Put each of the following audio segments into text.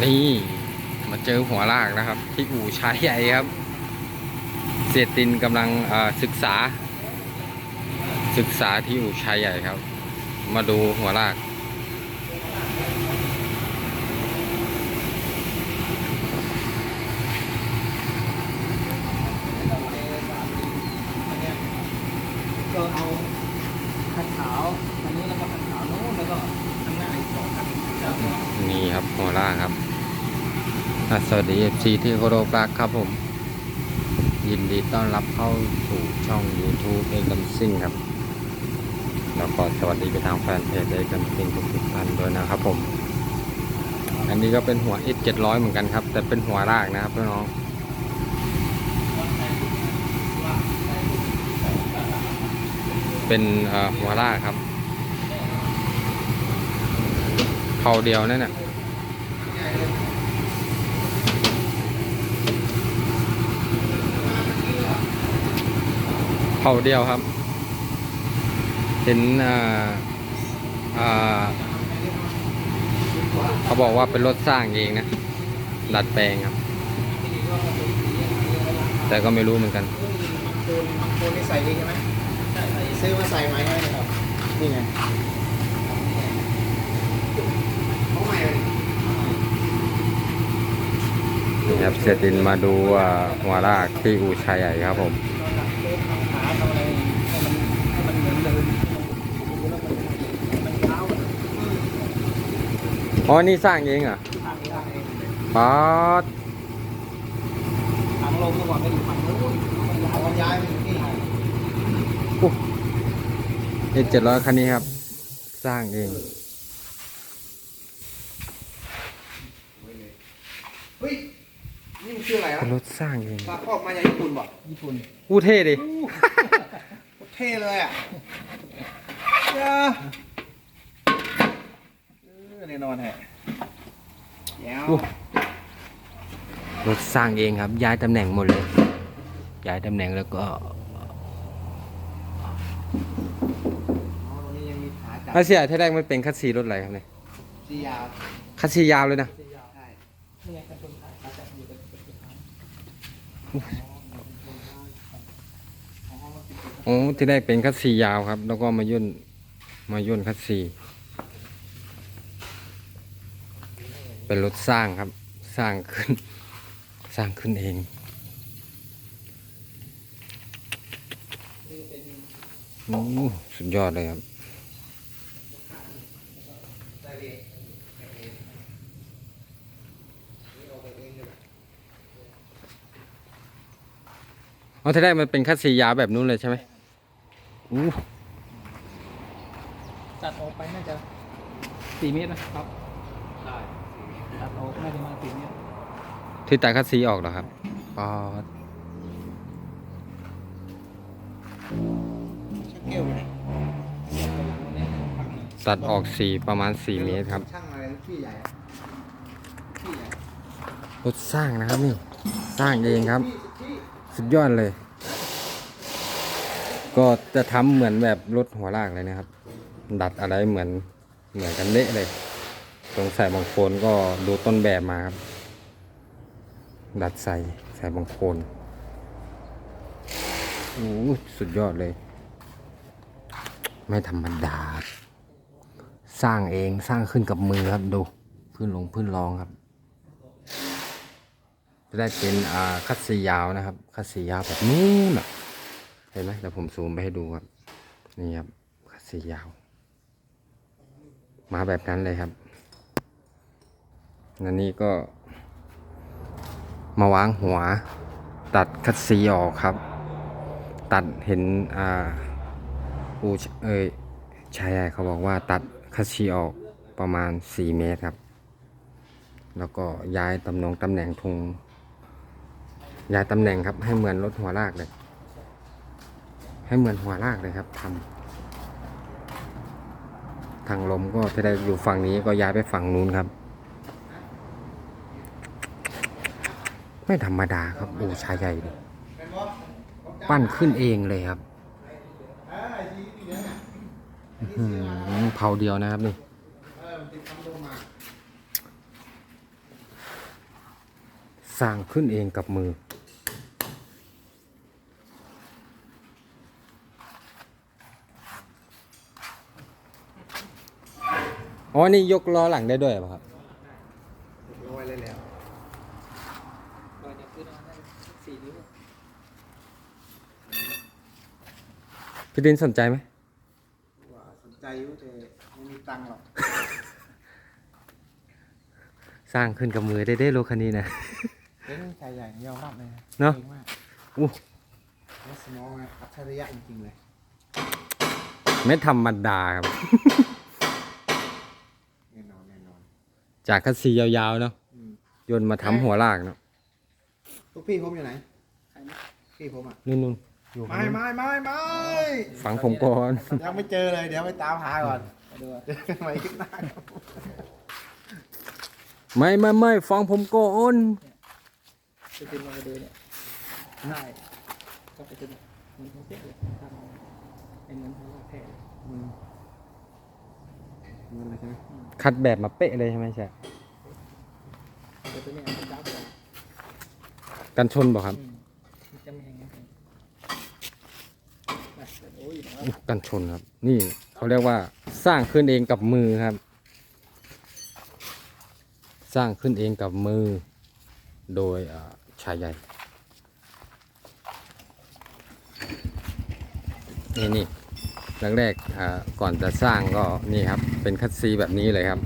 นี่มาเจอหัวลากนะครับ ที่อู่ชายใหญ่ครับเสียตินกำลังศึกษา ศึกษาที่อู่ชายใหญ่ครับ มาดูหัวลากเอาขัดขาวอันนี้แล้วก็ขัดขาวโน้นแล้วก็ข้างหน้าอีกสองขัด นี่ครับหัวลากครับอะสวัส ดีเอฟซีที่เคารพรักครับผม ยินดีต้อนรับเข้าสู่ช่อง YouTube เอกัมซิ่งครับแล้วก็สวัสดีไปทางแฟนเพจเอกัมซิ่งทุกท่านด้วยนะครับผม อันนี้ก็เป็นหัว X 700เหมือนกันครับ แต่เป็นหัวลากนะครับพี่น้องเป็นหัวลากครับเข่าเดียวนั่นน่ะ เข่าเดียวครับ เห็นอ่าอ่าเขาบอกว่าเป็นรถสร้างเองนะดัดแปลงครับ แต่ก็ไม่รู้เหมือนกันโคนโคนนี่ใส่เองใช่ไหมซื้อมาใส่ไหมให้ครับนี่ไงเขาใหม่เลยนี่ครับเสยตินมาดูอ่าหัวลากที่อูชัยใหญ่ครับผม ตอนหลังโค้งทำขาทำอะไรให้มันให้มันเหมือนเดิมดูแล้วมันมันยาวมัน อ๋อ นี่สร้างเองเหรอะทางทางเองป๊อดทางลงเมื่อก่อนก็อยู่ฝั่งนู้นมันย้ายมันย้ายไปอยู่นี่เอ็เจ็ดร้อยคันนี้ครับ สร้างเอง เฮ้ย นี่มันชื่ออะไรเป็นวะรถสร้างเองปลาคอกมาจากญี่ปุ่นบ่ญี่ปุ่นอู้เท่ดิ เท่เลยอะเจ้าเออ แน่นอนแฮะแย้วรถสร้างเองครับ ย้ายตำแหน่งหมดเลย ย้ายตำแหน่งแล้วก็อ๋อตรงนี้ยังมีขาจับอาเซียที่แรกมันเป็นคัสซีรถอะไรครับเนี่ยสียาวคัสซียาวเลยนะสียาวใช่นี่ไงกระตุ้นขาจับอยู่กับกระตุ้นขาอ๋อมันติดกับโอ้ที่แรกเป็นคัสซียาวครับ แล้วก็มาย่นมาย่นคัสซี เป็นรถสร้างครับ สร้างขึ้น สร้างขึ้นเองโอ้สุดยอดเลยครับเอาที่แรกมันเป็นคัสซียาวแบบนู้นเลยใช่ไหมอู้ตัดออกไปน่าจะสี่เมตรนะครับ ได้ ตัดออกน่าจะมาสี่เมตรที่ตัดคัสซีออกเหรอครับอ๋อช่างเกลียวไหมตัดออกสีประมาณ4เมตรครับช่างอะไรขี้ใหญ่อะขี้ใหญ่รถสร้างนะครับนี่สร้างเองครับขี้ขี้สุดยอดเลย ก็จะทำเหมือนแบบรถหัวลากเลยนะครับ ดัดอะไรเหมือนเหมือนกันเละเลย ตรงใส่บางโคนก็ดูต้นแบบมาครับ ดัดใส่ใส่บางโคนโอ้โหสุดยอดเลย ไม่ธรรมดา สร้างเองสร้างขึ้นกับมือครับดู พื้นลงพื้นรองครับ จะได้เป็นอ่าคัดสียาวนะครับ คัดสียาวแบบนี้แบบเห็นไหมเดี๋ยวผมซูมไปให้ดูครับ นี่ครับคัดสียาว มาแบบนั้นเลยครับ นันนี่ก็ มาวางหัว ตัดคัดสีออกครับ ตัดเห็นอ่าอูเอ้ยชายเขาบอกว่าตัดคัดสีออกประมาณ 4 เมตรครับ แล้วก็ย้ายตำแหน่งตำแหน่งทงย้ายตำแหน่งครับ ให้เหมือนรถหัวลากเลย ให้เหมือนหัวลากเลยครับทำทางลมก็จะได้อยู่ฝั่งนี้ก็ย้ายไปฝั่งนู้นครับ ไม่ธรรมดาครับโอ้ชายใหญ่ดิปั้นขึ้นเองเลยครับเผาเดียวนะครับนี่สร้างขึ้นเองกับมือ อ๋อ นี่ยกล้อหลังได้ด้วยป่ะครับ โรยเลยแล้วก็จะขึ้นมาได้สี่นิ้ว พี่ดินสนใจไหมว่าสนใจอยู่แต่ไม่มีตังค์หรอกสร้างขึ้นกับมือได้ได้รถคันนี้นะ เล่นชายใหญ่ยอมรับเลยเนอะ ก่งมากอู้รถสมองอะอัจฉริยะจริงๆเลยไม่ธรรมดาครับ แน่นอนแน่นอนจากคัสซียาวๆเนาะอืมโยนมาทำหัวลากเนาะลูกพี่ผมอยู่ไหนพี่ผมอะนู่นๆ อยู่ไม่ไม่ไม่ไม่ฟังผมก่อน ยังไม่เจอเลยเดี๋ยวไปตามหาก่อนเจอกันใหม่คลิปหน้าครับไม่ไม่ไม่ฟังผมก่อนจะเป็นมาดูเนี่ยใช่ก็ไปจะมันคงเสียเลยทำไอ้เงินเขาแพงอืมเงินอะไรใช่ไหมคัดแบบมาเป๊ะเลยใช่ไหมใช่แต่ตัวเนี้ยมันจ้าบกว่ากันชนบอกครับ อืมมันจะไม่แห้งไม่แห้งอะโอ้ยอยู่ไหนวะ อู้ กันชนครับ นี่เขาเรียกว่าสร้างขึ้นเองกับมือครับ สร้างขึ้นเองกับมือ โดยชายใหญ่นี่นี่แรกๆก่อนจะสร้างก็นี่ครับ เป็นคัดซีแบบนี้เลยครับ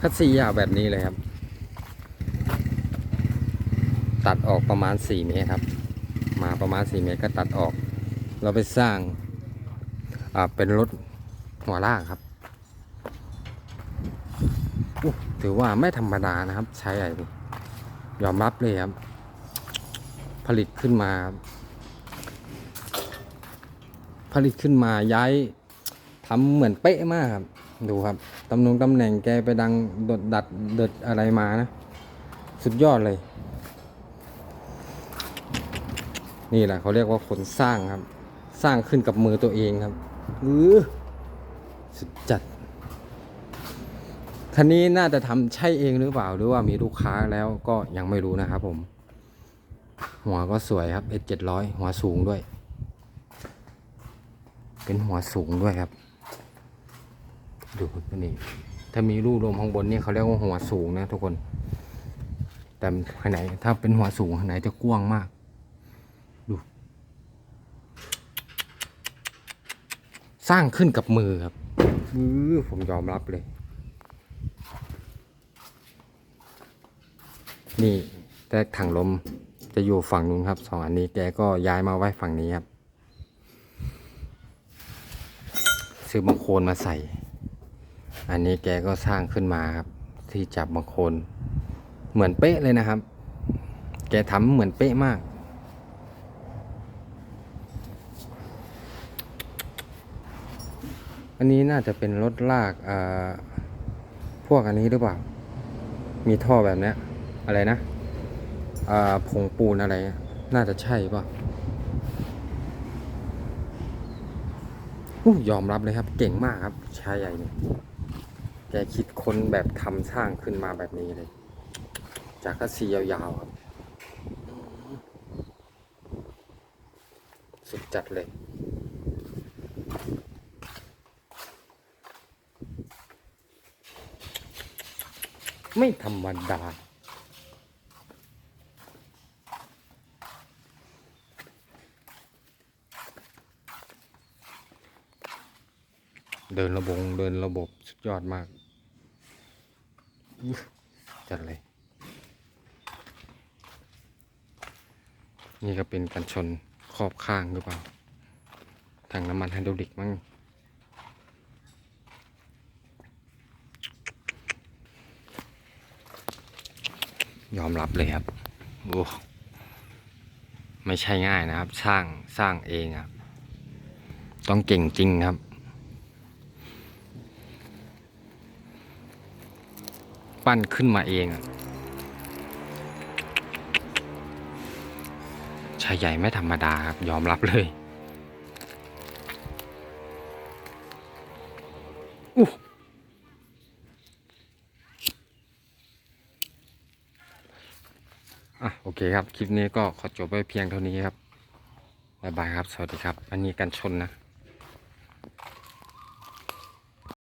คัดซียาวแบบนี้เลยครับ ตัดออกประมาณ 4 เมตรครับ มาประมาณ 4 เมตรก็ตัดออก เราไปสร้าง เป็นรถหัวลากครับ ถือว่าไม่ธรรมดานะครับ ใช้อะไรนี่ยอมรับเลยครับ ผลิตขึ้นมา ผลิตขึ้นมาย้ายทำเหมือนเป๊ะมากครับดูครับตำแหน่งตำแหน่งแกไปดังดดดัดเดิดอะไรมานะ สุดยอดเลย นี่แหละเขาเรียกว่าคนสร้างครับ สร้างขึ้นกับมือตัวเองครับ เออสุดจัด คันนี้น่าจะทำใช่เองหรือเปล่าหรือว่ามีลูกค้าแล้วก็ยังไม่รู้นะครับผม หัวก็สวยครับ S 7 0 0หัวสูงด้วย เป็นหัวสูงด้วยครับ ดูนี่ถ้ามีรูลมข้างบนนี่เขาเรียกว่าหัวสูงนะทุกคน แต่ข้างไหนถ้าเป็นหัวสูงข้างไหนจะกว้างมาก สร้างขึ้นกับมือครับอือผมยอมรับเลย นี่แต่ถังลมจะอยู่ฝั่งนู้นครับสองอันนี้แกก็ย้ายมาไว้ฝั่งนี้ครับ ซื้อบางโคลนมาใส่ อันนี้แกก็สร้างขึ้นมาครับ ที่จับบางโคลนเหมือนเป๊ะเลยนะครับ แกทำเหมือนเป๊ะมาก อันนี้น่าจะเป็นรถลากอ่าพวกอันนี้หรือเปล่า มีท่อแบบเนี้ยอะไรนะอ่าผงปูนอะไร น่าจะใช่ป่ะอู้ยอมรับเลยครับ เก่งมากครับ ชายใหญ่เนี่ยแกคิดค้นแบบทำสร้างขึ้นมาแบบนี้เลย จากก็สียาวๆครับ สุดจัดเลย ไม่ธรรมดา เดินระบงเดินระบบสุดยอดมากจัดเลย นี่ก็เป็นกันชนขอบข้างหรือเปล่าถังน้ำมันไฮดรอลิกมั้ง ยอมรับเลยครับโอ้ไม่ใช่ง่ายนะครับ สร้างสร้างเองครับ ต้องเก่งจริงครับ ปั้นขึ้นมาเองอะชายใหญ่ไม่ธรรมดาครับ ยอมรับเลยอู้ อะโอเคครับ คลิปนี้ก็ขอจบไว้เพียงเท่านี้ครับบายบายครับ สวัสดีครับ อันนี้กันชนนะ